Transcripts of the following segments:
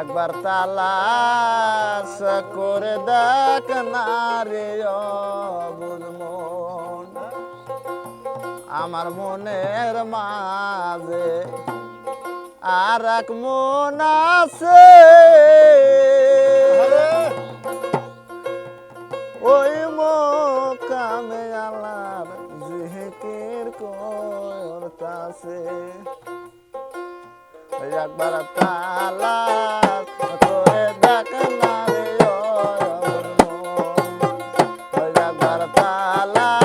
একবার তালাশ করে দেখ না রে অবুধ মন আমার মনের মাঝে আর এক মন আছে। quiero cortarse. Yak baratalak, oto edakan na yo. Yak baratalak.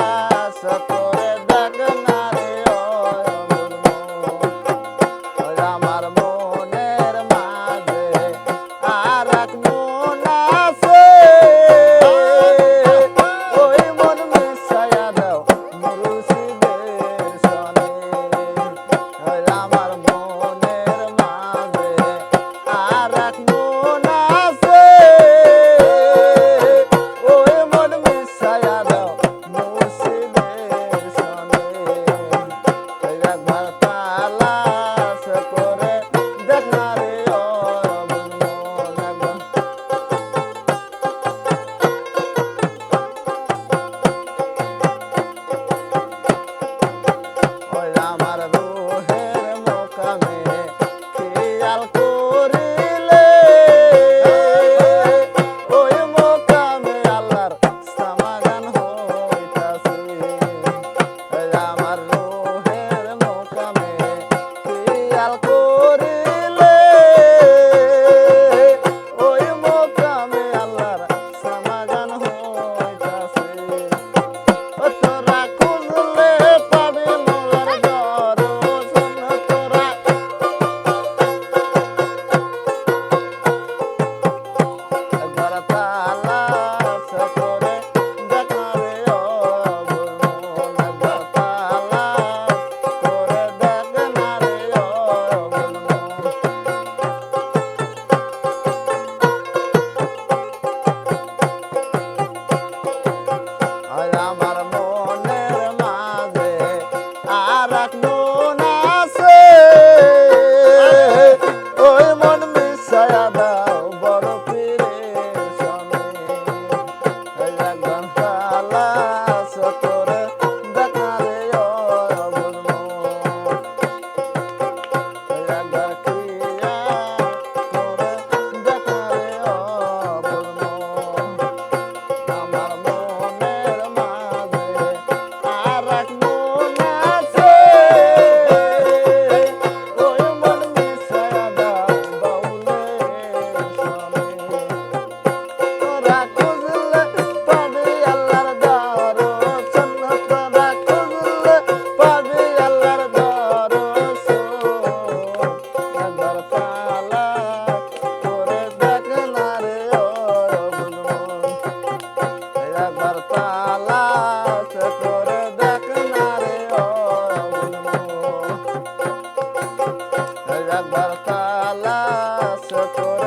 Torah. বার্তালা ছোট